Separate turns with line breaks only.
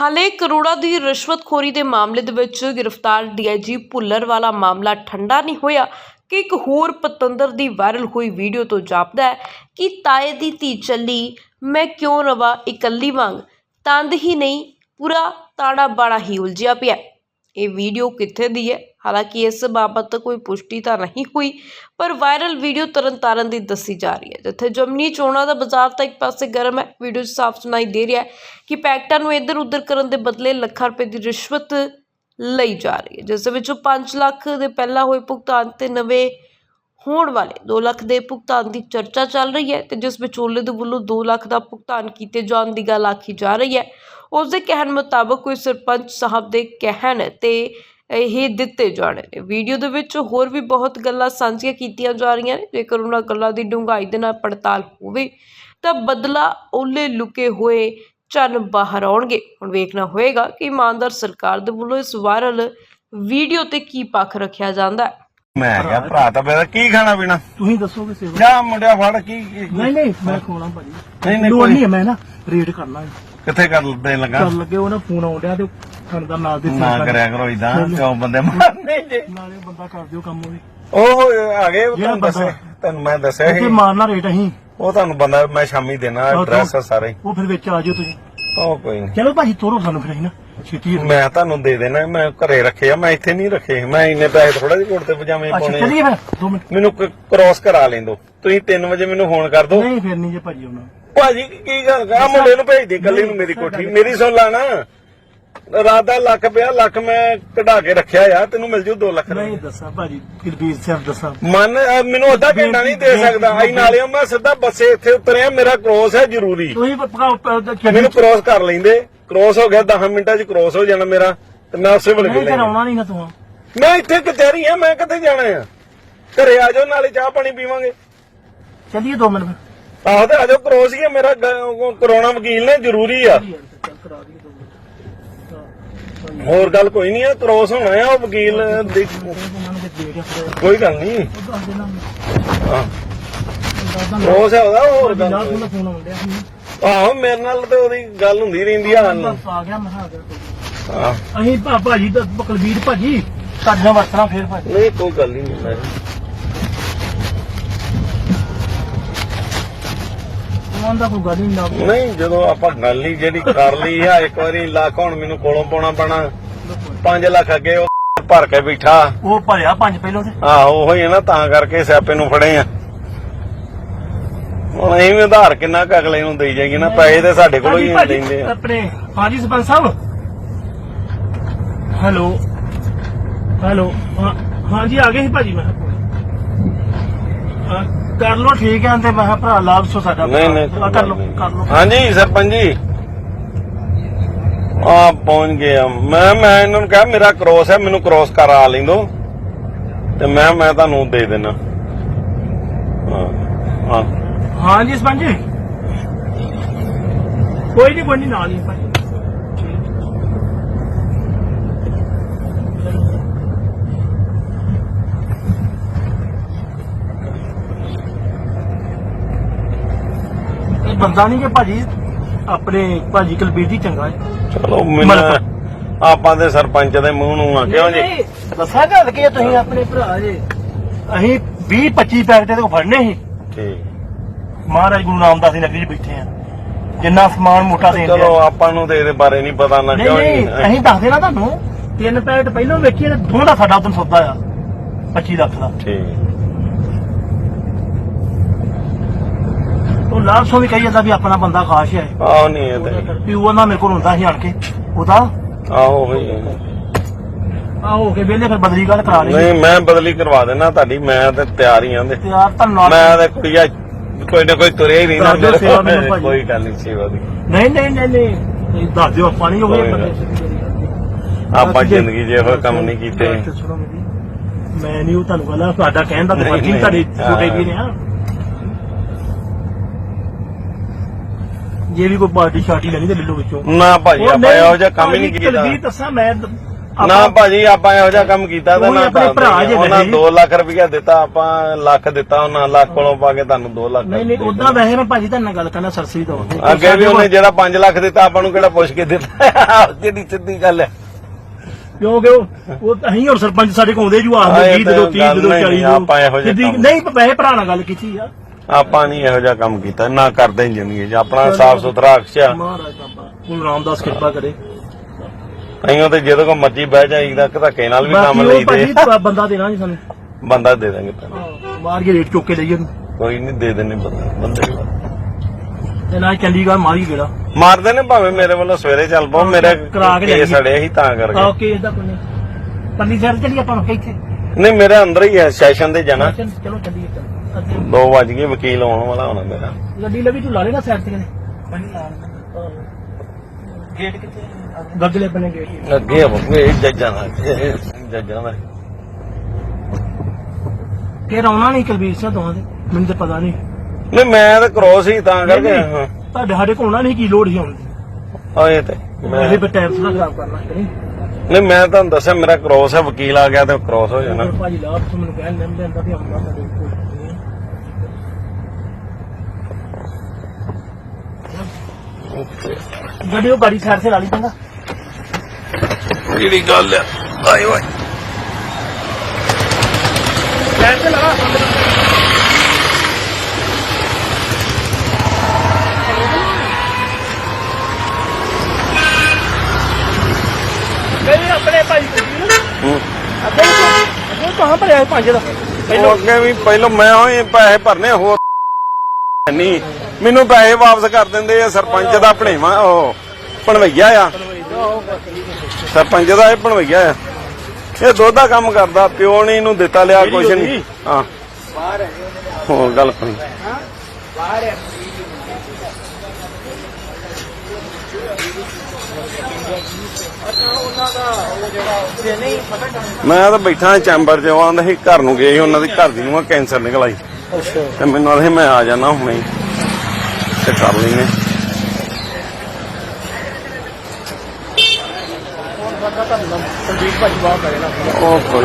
ਹਾਲੇ ਕਰੋੜਾਂ ਦੀ ਰਿਸ਼ਵਤਖੋਰੀ ਦੇ ਮਾਮਲੇ ਦੇ ਵਿੱਚ ਗ੍ਰਿਫਤਾਰ ਡੀਆਈਜੀ ਭੁੱਲਰ ਵਾਲਾ ਮਾਮਲਾ ਠੰਡਾ ਨਹੀਂ ਹੋਇਆ ਕਿ ਇੱਕ ਹੋਰ ਪਤੰਦਰ ਦੀ ਵਾਇਰਲ ਹੋਈ ਵੀਡੀਓ ਤੋਂ ਜਾਪਦਾ ਹੈ ਕਿ ਤਾਏ ਦੀ ਧੀ ਚੱਲੀ, ਮੈਂ ਕਿਉਂ ਰਵਾਂ, ਇਕੱਲੀ ਵਾਂਗ। ਤੰਦ ਹੀ ਨਹੀਂ, ਪੂਰਾ ਤਾੜਾ ਬਾੜਾ ਹੀ ਉਲਝਿਆ ਪਿਆ। ਇਹ ਵੀਡੀਓ ਕਿੱਥੇ ਦੀ ਹੈ? ਹਾਲਾਂਕਿ ਇਸ ਬਾਬਤ ਕੋਈ ਪੁਸ਼ਟੀ ਤਾਂ ਨਹੀਂ ਹੋਈ, ਪਰ ਵਾਇਰਲ ਵੀਡੀਓ ਤਰਨਤਾਰਨ ਦੀ ਦੱਸੀ ਜਾ ਰਹੀ ਹੈ। ਜਿੱਥੇ ਜਮਨੀ ਚੋਣਾਂ ਦਾ ਬਾਜ਼ਾਰ ਤਾਂ ਇੱਕ ਪਾਸੇ ਗਰਮ ਹੈ ਵੀਡੀਓ 'ਚ ਸਾਫ਼ ਸੁਣਾਈ ਦੇ ਰਿਹਾ ਹੈ ਕਿ ਪੈਕਟਾਂ ਨੂੰ ਇੱਧਰ ਉੱਧਰ ਕਰਨ ਦੇ ਬਦਲੇ ਲੱਖਾਂ ਰੁਪਏ ਦੀ ਰਿਸ਼ਵਤ ਲਈ ਜਾ ਰਹੀ ਹੈ, ਜਿਸ ਦੇ ਵਿੱਚੋਂ 5 ਲੱਖ ਦੇ ਪਹਿਲਾਂ ਹੋਏ ਭੁਗਤਾਨ ਤੇ ਨਵੇਂ ਹੋਣ ਵਾਲੇ 2 ਲੱਖ ਦੇ ਭੁਗਤਾਨ ਦੀ ਚਰਚਾ ਚੱਲ ਰਹੀ ਹੈ ਤੇ ਜਿਸ ਵਿਚੋਲੇ ਦੇ ਵੱਲੋਂ 2 ਲੱਖ ਦਾ ਭੁਗਤਾਨ ਕੀਤੇ ਜਾਣ ਦੀ ਗੱਲ ਆਖੀ ਜਾ ਰਹੀ ਹੈ। ਉਸ ਦੇ ਕਹਿਣ ਮੁਤਾਬਕ ਕੋਈ ਸਰਪੰਚ ਸਾਹਿਬ ਦੇ ਕਹਿਣ ਤੇ ਇਹ ਦਿੱਤੇ ਜਾਣੇ। ਨੇ ਵੀਡੀਓ ਦੇ ਵਿੱਚ ਹੋਰ ਵੀ ਬਹੁਤ ਗੱਲਾਂ ਸਾਂਝੀਆਂ ਕੀਤੀਆਂ ਜਾ ਰਹੀਆਂ ਨੇ। ਜੇਕਰ ਉਹਨਾਂ ਗੱਲਾਂ ਦੀ ਡੂੰਘਾਈ ਦੇ ਨਾਲ ਪੜਤਾਲ ਹੋਵੇ ਤਾਂ ਬਦਲਾ ਓਲੇ ਲੁਕੇ ਹੋਏ ਚੰਨ ਬਾਹਰ ਆਉਣਗੇ। ਹੁਣ ਵੇਖਣਾ ਹੋਏਗਾ ਕਿ ਇਮਾਨਦਾਰ ਸਰਕਾਰ ਦੇ ਵੱਲੋਂ ਇਸ ਵਾਇਰਲ ਵੀਡੀਓ ਤੇ ਕੀ ਪੱਖ ਰੱਖਿਆ ਜਾਂਦਾ ਹੈ।
ਮੈਂ ਕਿਹਾ ਭਰਾ ਤਾਂ ਮੇਰਾ ਕੀ ਖਾਣਾ ਪੀਣਾ?
ਤੁਸੀਂ ਦੱਸੋਗੇ ਸੇਵਾ
ਜਾ ਮੁੰਡਿਆ ਫੜ ਕੀ
ਨਹੀਂ ਨਹੀਂ ਮੈਂ ਖੋਣਾ ਭਾਜੀ।
ਨਹੀਂ ਨਹੀਂ
ਲੋੜ
ਕੋਈ
ਨਹੀਂ ਹੈ, ਮੈਂ ਨਾ ਰੇਡ ਕਰਨਾ ਹੈ।
ਕਿੱਥੇ ਕਰ ਦੇਣ ਲੱਗਾ?
ਕਰ ਲੱਗੇ ਉਹ ਨਾ ਫੋਨ ਆਉਂਦਿਆ ਤੇ ਸਾਨੂੰ ਦਾ ਨਾਲ ਦੇ phone
ਨਾ
ਕਰ-
ਕਰਿਆ ਕਰੋ ਇਦਾਂ ਕਿਉਂ ਬੰਦੇ ਮਾਰਨੇ ਜੇ?
ਨਾਲੇ ਬੰਦਾ ਕਰ ਦਿਓ ਕੰਮ ਵੀ।
ਉਹ ਆ ਗਏ ਉਹ ਤੁਹਾਨੂੰ
ਬੰਦਾ-
ਤੁਹਾਨੂੰ ਮੈਂ ਦੱਸਿਆ ਸੀ।
ਮਾਰਨਾ ਰੇਟ ਅਸੀਂ।
ਉਹ ਤੁਹਾਨੂੰ ਬੰਦਾ ਮੈਂ ਸ਼ਾਮੀ ਦੇਣਾ
ਉਹ
ਐਡਰੈਸ ਸਾਰੇ।
ਉਹ ਫਿਰ ਵਿੱਚ ਆ ਜਾਓ ਤੁਸੀਂ।
ਉਹ ਕੋਈ ਨਹੀਂ
ਚਲੋ ਭਾਜੀ ਤੋਰੋ ਸਾਨੂੰ ਫਿਰ ਅਸੀਂ ਨਾ ਛੇਤੀ
ਮੈਂ ਤੁਹਾਨੂੰ ਦੇ ਦੇਣਾ ਮੈਂ ਘਰੇ ਰੱਖੇ ਆ ਮੈਂ ਇੱਥੇ ਨਹੀਂ ਰੱਖੇ। ਮੈਂ ਇੰਨੇ ਪੈਸੇ ਥੋੜਾ ਜਿਹੇ ਕੋਟ ਤੇ ਪਜਾਮੇ
ਅੱਛਾ
ਪਾਉਣੇ
ਚੱਲੀਏ ਫਿਰ 2 ਮਿੰਟ।
ਮੈਨੂੰ ਕ੍ਰੋਸ ਕਰਾ ਲੈਂਦੋ ਤੁਸੀਂ 3 ਵਜੇ ਮੈਨੂੰ ਫੋਨ ਕਰ ਦਿਓ।
ਨਹੀਂ ਫਿਰ ਨਹੀਂ ਜੇ ਭਾਜੀ ਆਉਣਾ।
ਭਾਜੀ ਕੀ ਗੱਲ ਆ ਮੁੰਡੇ ਨੂੰ ਭੇਜ ਦੇ ਕੱਲੇ ਨੂੰ ਮੇਰੀ ਕੋਠੀ। ਮੇਰੀ ਸੁਣ ਲਾ ਨਾ। ਰਾਤ ਦਾ ਲੱਖ ਪਿਆ ਲੱਖ ਮੈਂ ਕਢਾ ਕੇ ਰੱਖਿਆ ਆ। ਤੈਨੂੰ ਮਿਲ ਜੂ 2 ਲੱਖ
ਨਹੀਂ ਦੱਸਾਂ ਭਾਜੀ ਕਿਰਬੀਰ ਸਾਹਿਬ ਦੱਸਾਂ।
ਮਨ ਅਹ ਮੈਨੂੰ ਅੱਧਾ ਘੰਟਾ ਨਹੀਂ ਦੇ ਸਕਦਾ। ਆਈ ਨਾਲੇ ਮੈਂ ਸਿੱਧਾ ਬੱਸੇ ਇੱਥੇ ਉਤਰਿਆ ਮੇਰਾ ਕ੍ਰੋਸ ਹੈ ਜ਼ਰੂਰੀ।
ਤੁਸੀਂ
ਮੈਨੂੰ ਕ੍ਰੋਸ ਕਰ ਲੈਂਦੇ। ਕ੍ਰੋਸ ਹੋ ਗਿਆ 10 ਮਿੰਟਾਂ 'ਚ ਕ੍ਰੋਸ ਹੋ ਜਾਣਾ ਮੇਰਾ ਤੇ ਮੈਂ ਉਸੇ ਵੇਲੇ
ਨਹੀਂ
ਲੈਣਾ
ਆਉਣਾ ਨਹੀਂ ਨਾ ਤੂੰ।
ਮੈਂ ਇੱਥੇ ਕਚਹਿਰੀ ਆ ਮੈਂ ਕਿੱਥੇ ਜਾਣਾ ਆ? ਘਰੇ ਆ ਜਾਓ ਨਾਲੇ ਚਾਹ ਪਾਣੀ ਪੀਵਾਂਗੇ।
ਚੱਲੀਏ 2 ਮਿੰਟ ਫਿਰ।
ਆਹੋ ਤੇ ਕ੍ਰੋਸ ਹੀ ਆ ਮੇਰਾ ਕਰਾਉਣਾ ਵਕੀਲ ਨੇ ਜ਼ਰੂਰੀ ਆ।
ਚੱਲ ਕਰਾ ਦਈਏ 2 ਮਿੰਟ
ਹੋਰ ਗੱਲ ਕੋਈ ਨਹੀਂ ਆ ਕ੍ਰੋਸ ਹੋਣਾ ਆ ਉਹ ਵਕੀਲ ਦੀ ਕੋਈ ਗੱਲ ਨਹੀਂ। ਕ੍ਰੋਸ ਹੈ ਉਹਦਾ ਹੋਰ ਗੱਲ ਕੋਈ। ਆਹੋ ਮੇਰੇ ਨਾਲ ਤੇ ਉਹਦੀ ਗੱਲ ਹੁੰਦੀ ਰਹਿੰਦੀ ਆ ਸਾਨੂੰ
ਬਸ ਆ ਗਿਆ ਮਹਾ ਅਗਰ
ਹਾਂ।
ਅਸੀਂ ਭਾ ਭਾਜੀ ਦਾ ਬਕਲਬੀਰ ਭਾਜੀ ਤੁਹਾਡਾ ਵਰਤਣਾ ਫੇਰ ਭਾਜੀ।
ਨਹੀਂ ਕੋਈ ਗੱਲ ਨਹੀਂ ਮੈਂ
ਉਹਨਾਂ ਦਾ ਕੋਈ ਗੱਲ ਹੀ ਨਾ
ਨਹੀਂ ਜਦੋਂ ਆਪਾਂ ਗੱਲ ਹੀ ਜਿਹੜੀ ਕਰ ਲਈ ਆ ਇੱਕ ਵਾਰੀ ਲੱਖ ਹੁਣ ਮੈਨੂੰ ਕੋਲੋਂ ਪਾਉਣਾ ਪੈਣਾ। 5 ਲੱਖ ਅੱਗੇ ਉਹ ਭਰ ਕੇ ਬੈਠਾ।
ਉਹ ਭਰਿਆ ਪੰਜ ਪਹਿਲੋਂ ਤੇ?
ਆਹੋ ਉਹੀ ਹੈ ਨਾ ਤਾਂ ਕਰਕੇ ਸਿਆਪੇ ਨੂੰ ਫੜੇ ਆ। ਹੁਣ ਅਸੀਂ ਵੀ ਉਧਾਰ ਕਿੰਨਾ ਕੁ ਅਗਲੇ ਨੂੰ ਦੇਈ ਜਾਈਏ ਨਾ ਪੈਸੇ ਤੇ ਸਾਡੇ ਕੋਲੋਂ ਹੀ ਆ।
ਆਪਣੇ ਹਾਂਜੀ ਸਰਪੰਚ ਸਾਹਿਬ। ਹੈਲੋ ਹੈਲੋ ਹਾਂਜੀ ਆ ਗਏ ਸੀ ਭਾਜੀ ਮੈਂ। ਹਾਂ, ਕਰ ਲੋ ਠੀਕ ਹੈ ਤੇ ਮੈਂ ਕਿਹਾ ਭਰਾ ਲਾਭ ਸੋ ਸਾਡਾ
ਨਹੀਂ ਨਹੀਂ
ਕਰ ਲੋ ਕਰ ਲੋ
ਹਾਂਜੀ ਸਰਪੰਚ ਜੀ। ਆ ਪਹੁੰਚ ਗਏ ਆ। ਮੈਂ ਮੈਂ ਇਹਨਾਂ ਨੂੰ ਕਿਹਾ ਮੇਰਾ ਕ੍ਰੋਸ ਹੈ ਮੈਨੂੰ ਕ੍ਰੋਸ ਕਰਾ ਲੈਂਦੋ। ਤੇ ਮੈਂ ਮੈਂ ਤੁਹਾਨੂੰ ਦੇ ਦੇਣਾ ਹਾਂ ਹਾਂ।
ਹਾਂਜੀ ਸਰਪੰਚ ਜੀ। ਕੋਈ ਨਹੀਂ ਕੋਈ ਨਹੀਂ ਨਾਲ ਹੀ ਇਹ ਬੰਦਾ ਨਹੀਂ ਕਿ ਭਾਜੀ ਆਪਣੇ ਭਾਜੀ ਕਲਬੀਰ ਜੀ ਚੰਗਾ ਹੈ।
ਚਲੋ ਮੈਨੂੰ ਆਪਾਂ ਦੇ ਸਰਪੰਚ ਦੇ ਮੂੰਹ ਨੂੰ ਆ ਕਿਉਂ ਜੀ?
ਨਹੀਂ, ਦੱਸਾਂ ਗੱਲ ਕੀ ਹੈ ਤੁਸੀਂ ਆਪਣੇ ਭਰਾ ਜੇ। ਅਸੀਂ 20 25 ਪੈਕਟ ਕੋ ਫੜਨੇ ਸੀ।
ਠੀਕ।
ਮਹਾਰਾਜ ਗੁਰੂ ਰਾਮਦਾਸ ਦੀ ਨਗਰੀ 'ਚ ਬੈਠੇ ਆ। ਜਿੰਨਾ ਸਮਾਨ ਮੋਟਾ ਦੇਣ
ਚਲੋ ਆਪਾਂ ਨੂੰ ਤੇ ਇਹਦੇ ਬਾਰੇ ਨਹੀਂ ਪਤਾ ਨਾ
ਨਹੀਂ
ਕਿਉਂ
ਨਹੀਂ
ਜੀ?
ਅਸੀਂ ਦੱਸ ਦੇਣਾ ਤੁਹਾਨੂੰ ਤਿੰਨ ਪੈਕਟ ਪਹਿਲਾਂ ਵੇਖੀਏ ਤੇ ਦਾ ਸਾਡਾ ਉਦੋਂ ਸੌਦਾ ਆ 25 ਲੱਖ ਦਾ।
ਠੀਕ।
ਉਹ ਲਾਭ ਸੋ ਵੀ ਕਹੀ ਜਾਂਦਾ ਵੀ ਆਪਣਾ ਬੰਦਾ ਖਾਸ ਹੈ।
ਆਹ ਨਹੀਂ ਇਹ ਤੇ
ਵੀ ਉਹ ਨਾ ਮੇਰੇ ਕੋਲ ਹੁੰਦਾ ਸੀ ਆਣ ਕੇ। ਉਹਦਾ?
ਆਹੋ ਹੋਈ
ਆ ਹੋ ਕੇ ਵੇਲੇ ਫਿਰ ਬਦਲੀ ਗੱਲ ਕਰਾ ਲਈ।
ਨਹੀਂ ਮੈਂ ਬਦਲੀ ਕਰਵਾ ਦੇਣਾ ਤੁਹਾਡੀ ਮੈਂ ਤੇ ਤਿਆਰ ਹੀ ਆਂ ਦੇ
ਤੇ ਯਾਰ ਧੰਨਵਾਦ
ਮੈਂ ਤੇ ਕੁੜੀਆ ਕੋਈ ਨਾ ਕੋਈ ਤੁਰਿਆ ਹੀ ਨਹੀਂ ਨਾ
ਸੇਵਾ। ਮੈਨੂੰ ਭਾਜੀ।
ਕੋਈ ਗੱਲ ਨਹੀਂ ਸੇਵਾ ਦੀ।
ਨਹੀਂ ਨਹੀਂ ਨਹੀਂ ਨਹੀਂ। ਦੱਸ ਦਿਓ ਆਪਾਂ ਨਹੀਂ
ਕੋਈ
ਬੰਦੇ
ਆਪਾਂ ਜ਼ਿੰਦਗੀ 'ਚ ਇਹੋ ਕੰਮ ਨਹੀਂ ਕੀਤੇ।
ਮੈਂ ਨਹੀਂ ਉਹ ਤੁਹਾਨੂੰ ਕਹਿੰਦਾ ਤੁਹਾਡਾ ਕਹਿਣ ਦਾ ਤੇ
ਨਹੀਂ।
ਤੁਹਾਡੇ
ਹਾਂ।
ਛੋਟੇ ਵੀ ਨੇ ਆ ਜੇ ਵੀ ਕੋਈ ਪਾਰਟੀ ਸ਼ਾਰਟੀ ਲੈਣੀ ਤੇ ਲੈ ਲਓ ਵਿੱਚੋਂ।
ਨਾ ਭਾਜੀ ਆਪਾਂ ਇਹੋ ਜਿਹਾ ਕੰਮ ਹੀ ਨਹੀਂ ਕੀਤਾ।
ਕੁਲਵੀਰ ਦੱਸਾਂ ਮੈਂ
ਨਾ ਭਾਜੀ ਆਪਾਂ ਇਹੋ ਜਿਹਾ ਕੰਮ ਕੀਤਾ ਤਾਂ ਨਾ
ਆਪਣੇ ਭਰਾ ਜੇ
ਉਹਨਾਂ
ਵੈਸੇ।
2 ਲੱਖ ਰੁਪਇਆ ਦਿੱਤਾ ਆਪਾਂ ਲੱਖ ਦਿੱਤਾ ਉਹਨਾਂ ਲੱਖ ਕੋਲੋਂ ਪਾ ਕੇ ਤੁਹਾਨੂੰ 2 ਲੱਖ
ਨਹੀਂ ਨਹੀਂ ਉਦਾਂ ਵੈਸੇ ਮੈਂ ਭਾਜੀ ਤੁਹਾਡੇ ਨਾਲ ਗੱਲ ਕਰਨਾ ਸਰਸਰੀ ਤੋਂ।
ਅੱਗੇ ਵੀ ਉਹਨੇ ਜਿਹੜਾ 5 ਲੱਖ ਦਿੱਤਾ ਆਪਾਂ ਨੂੰ ਕਿਹੜਾ ਪੁੱਛ ਕੇ ਦਿੱਤਾ? ਜਿਹੜੀ ਸਿੱਧੀ ਗੱਲ ਹੈ।
ਕਿਉਂਕਿ ਉਹ ਅਸੀਂ ਹੋਰ ਸਰਪੰਚ ਸਾਡੇ ਕੋਲ ਆਉਂਦੇ ਜੂ ਆਖਦੇ
ਇਹ
20
ਤਾਂ
ਦੇ ਦੋ 30 ਦੇ ਦੋ
ਗੱਲ
40
ਨਹੀਂ, ਆਪਾਂ ਇਹੋ ਜਿਹੇ
ਸਿੱਧੀ-
ਕੰਮ-
ਨਹੀਂ ਵੈਸੇ ਭਰਾ ਨਾਲ ਗੱਲ ਕੀਤੀ ਆ।
ਆਪਾਂ ਨਹੀਂ ਇਹੋ ਜਿਹਾ ਕੰਮ ਕੀਤਾ ਨਾ ਕਰਦੇ ਹੀ ਜ਼ਿੰਦਗੀ 'ਚ ਆਪਣਾ ਸਾਫ਼ ਸੁਥਰਾ ਅਕਸ਼ਾ
ਮਹਾਰਾਜ ਬਾਬਾ ਗੁਰੂ ਰਾਮਦਾਸ ਕਿਰਪਾ ਕਰੇ।
ਅਈਓ ਤੇ ਜਦੋਂ ਕੋ ਮਰਜ਼ੀ ਬਹਿ ਜਾਈਦਾ ਧੱਕੇ ਨਾਲ ਵੀ ਕੰਮ
ਬਾਕੀ ਉਹ ਭਾਜੀ ਬੰਦਾ ਦੇਣਾ ਨਹੀਂ ਸਾਨੂੰ।
ਬੰਦਾ ਦੇ ਦਾਂਗੇ ਤੁਹਾਨੂੰ।
ਮਾਰ ਕੇ ਰੇਟ ਚੁੱਕ ਕੇ ਲਈਏ ਉਹਨੂੰ।
ਕੋਈ ਨਹੀਂ ਦੇ ਦੇਣੇ ਬੰਦਾ ਬੰਦੇ ਵੀ।
ਤੇ ਨਾ ਚੰਡੀਗੜ੍ਹ ਮਾਰੀ ਗੇੜਾ।
ਮਾਰਦੇ ਨੇ ਭਾਵੇਂ ਮੇਰੇ ਵੱਲੋਂ ਸਵੇਰੇ ਚੱਲ ਪਾਓ ਮੇਰੇ
ਕਰਾ ਕੇ
ਕੇਸ
ਲਿਆਈਏ।
ਅੜੇ ਸੀ ਤਾਂ ਕਰਕੇ।
ਆ ਕੇ ਇਹਦਾ ਕੋਈ ਨਹੀਂ। ਪੰਨੀ ਸਾਹਿਬ ਚਲੀ ਆਪਾਂ ਨੂੰ ਇੱਥੇ।
ਨਹੀਂ ਮੇਰੇ ਅੰਦਰ ਹੀ ਹੈ ਸੈਸ਼ਨ ਦੇ ਜਾਣਾ।
ਚਲ- ਚਲੋ ਚੱਲੀਏ ਚੱਲ ਅੱਗੇ
2 ਵਜ ਗਏ ਵਕੀਲ ਆਉਣ ਵਾਲਾ ਹੋਣਾ ਮੇਰਾ।
ਗੱਡੀ ਲੱਗੀ ਤੂੰ ਲਾ ਲੈਣਾ ਸਾਈਡ ਤੇ ਕਿਤੇ? ਪੰਨੀ ਲਾ ਗੇਟ ਕਿੱਥੇ? ਗੱਗਲੇ ਬਣੇ ਗੇਟ
ਅੱਗੇ ਆ ਬੱਬੇ ਇਹ ਜੱਜਾਂ ਦਾ ਇਹ ਜੱਜਾਂ ਦਾ।
ਫੇਰ ਆਉਣਾ ਨਹੀਂ ਕੁਲਬੀਰ ਸਿੰਘ ਦੋਵਾਂ ਦੇ ਮੈਨੂੰ ਤਾਂ ਪਤਾ ਨਹੀਂ
ਨਹੀਂ ਮੈਂ ਤਾਂ ਕ੍ਰੋਸ ਹੀ ਤਾਂ ਕਰਕੇ ਹਾਂ।
ਤੁਹਾਡੇ ਸਾਡੇ ਕੋਲ ਨਹੀਂ ਕੀ ਲੋੜ ਸੀ ਆਉਣ ਦੀ।
ਆਏ ਤੇ ਮੈਂ
ਇਹ ਵੀ ਟਾਈਮ ਥੋੜਾ ਖਰਾਬ ਕਰਨਾ ਨਹੀਂ
ਮੈਂ ਤੁਹਾਨੂੰ ਦੱਸਿਆ ਮੇਰਾ ਕ੍ਰੋਸ ਹੈ ਵਕੀਲ ਆ ਗਿਆ ਤੇ ਕ੍ਰੋਸ ਹੋ ਜਾਣਾ।
ਭਾਜੀ ਲਾ ਤੁਸੀਂ ਮੈਨੂੰ ਕਹਿਣ ਲੈਂਦੇ ਅੰਦਾ ਵੀ ਆਉਂਦਾ ਗੱਡੀ ਉਹ ਗਾੜੀ ਸਾਈਡ ਤੇ ਲਾ ਲਈ ਚੰਗਾ।
ਜਿਹੜੀ ਗੱਲ ਆ? ਆਏ ਓਏ।
ਸਾਈਡ ਤੇ ਲਗਾ ਨਹੀਂ ਆਪਣੇ ਭਾਈ
ਹੂੰ।
ਅੱਗੇ ਅੱਗੇ ਕਹਾਂ ਭਰਿਆ ਇਹ ਪੰਜ ਦਾ।
ਉਹ ਅੱਗੇ ਵੀ ਪਹਿਲਾਂ ਮੈਂ ਹੋਏ ਪੈਸੇ ਭਰਨੇ ਹੋਰ। ਨਹੀਂ। ਮੈਨੂੰ ਪੈਸੇ ਵਾਪਸ ਕਰ ਦਿੰਦੇ ਆ ਸਰਪੰਚ ਦਾ ਭਣੇਵਾ ਉਹ ਭਣਵਈਆ ਆ। ਸਰਪੰਚ ਦਾ ਇਹ ਭਣਵਈਆ ਆ। ਇਹ ਦੁੱਧ ਦਾ ਕੰਮ ਕਰਦਾ ਪਿਓ ਨੇ ਇਹਨੂੰ ਦਿੱਤਾ ਲਿਆ ਕੁਛ ਨਹੀਂ। ਹਾਂ। ਹੋਰ ਗੱਲ ਕੋਈ ਮੈਂ ਤਾਂ ਬੈਠਾ ਚੈਂਬਰ 'ਚ ਆਂਦਾ ਸੀ ਘਰ ਨੂੰ ਗਏ ਉਹਨਾਂ ਦੀ ਘਰ ਦੀ ਨੂੰ ਕੈਂਸਰ ਨਿਕਲ ਆਈ।
ਅੱਛਾ।
ਤੇ ਮੈਨੂੰ ਆਖੇ ਮੈਂ ਆ ਜਾਣਾ ਹੁਣੇ ਹੀ। ਤੇ ਕਰ ਲੈਨੇ
ਸੰਦੀਪ ਭਾਜੀ ਬਾਹਰ ਕਰੇ ਨਾ।
ਉਹ ਕੋਈ।